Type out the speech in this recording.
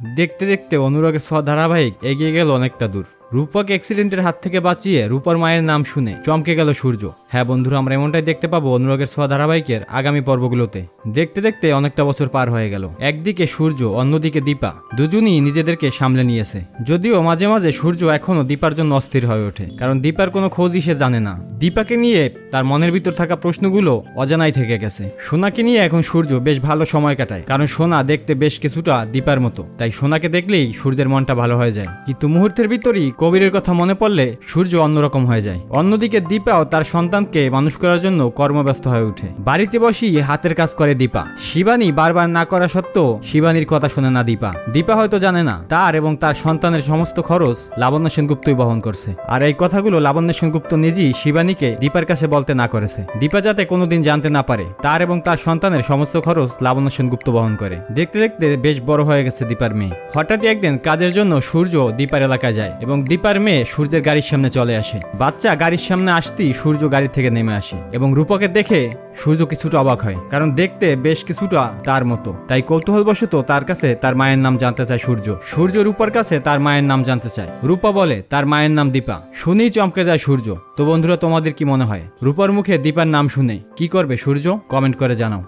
দেখতে দেখতে অনুরাগের ছোঁয়া ধারাবাহিক এগিয়ে গেল অনেকটা দূর। রূপক অ্যাক্সিডেন্টের হাত থেকে বাঁচিয়ে রূপর মায়ের নাম শুনে চমকে গেল সূর্য। হ্যাঁ বন্ধুরা, আমরা এমনটাই দেখতে পাবো অনুরাগের ছোঁয়া ধারাবাহিকের আগামী পর্বগুলোতে। দেখতে দেখতে অনেকটা বছর পার হয়ে গেল। একদিকে সূর্য, অন্যদিকে দীপা। দুজনই নিজেদেরকে সামলে নিয়েছে। যদিও মাঝে মাঝে সূর্য এখনও দীপার জন্য অস্থির হয়ে ওঠে, কারণ দীপার কোনো খোঁজই সে জানে না। দীপাকে নিয়ে তার মনের ভিতর থাকা প্রশ্নগুলো অজানাই থেকে গেছে। সোনাকে নিয়ে এখন সূর্য বেশ ভালো সময় কাটায়, কারণ সোনা দেখতে বেশ কিছুটা দীপার মতো। তাই সোনাকে দেখলেই সূর্যের মনটা ভালো হয়ে যায়। কিন্তু মুহূর্তের ভিতরই কবিরের কথা মনে পড়লে সূর্য অন্যরকম হয়ে যায়। অন্যদিকে দীপাও তার সন্তানকে মানুষ করার জন্য কর্মব্যস্ত হয়ে ওঠে। বাড়িতে বসেই হাতের কাজ করে দীপা। শিবানী বারবার না করা সত্ত্বেও শিবানীর কথা শোনে না দীপা। দীপা হয়তো জানে না, তার এবং তার সন্তানের সমস্ত খরচ লাবণ্য সেনগুপ্তই বহন করছে। আর এই কথাগুলো লাবণ্য সেনগুপ্ত নিজেই শিবানীকে দীপার কাছে বলতে না করেছে। দীপা যাতে কোনোদিন জানতে না পারে, তার এবং তার সন্তানের সমস্ত খরচ লাবণ্য সেনগুপ্ত বহন করে। দেখতে দেখতে বেশ বড় হয়ে গেছে দীপার মেয়ে। হঠাৎই একদিন কাজের জন্য সূর্য দীপার এলাকায় যায় এবং দীপার মেয়ে সূর্যের গাড়ির সামনে চলে আসে। বাচ্চা গাড়ির সামনে আসতেই সূর্য গাড়ি থেকে নেমে আসে এবং রূপকে দেখে সূর্য কিছুটা অবাক হয়, কারণ দেখতে বেশ কিছুটা তার মতো। তাই কৌতূহলবশত তার কাছে তার মায়ের নাম জানতে চায় সূর্য। সূর্য রূপার কাছে তার মায়ের নাম জানতে চায়। রূপা বলে, তার মায়ের নাম দীপা। শুনেই চমকে যায় সূর্য। তো বন্ধুরা, তোমাদের কি মনে হয়? রূপার মুখে দীপার নাম শুনে, কি করবে সূর্য? কমেন্ট করে জানাও।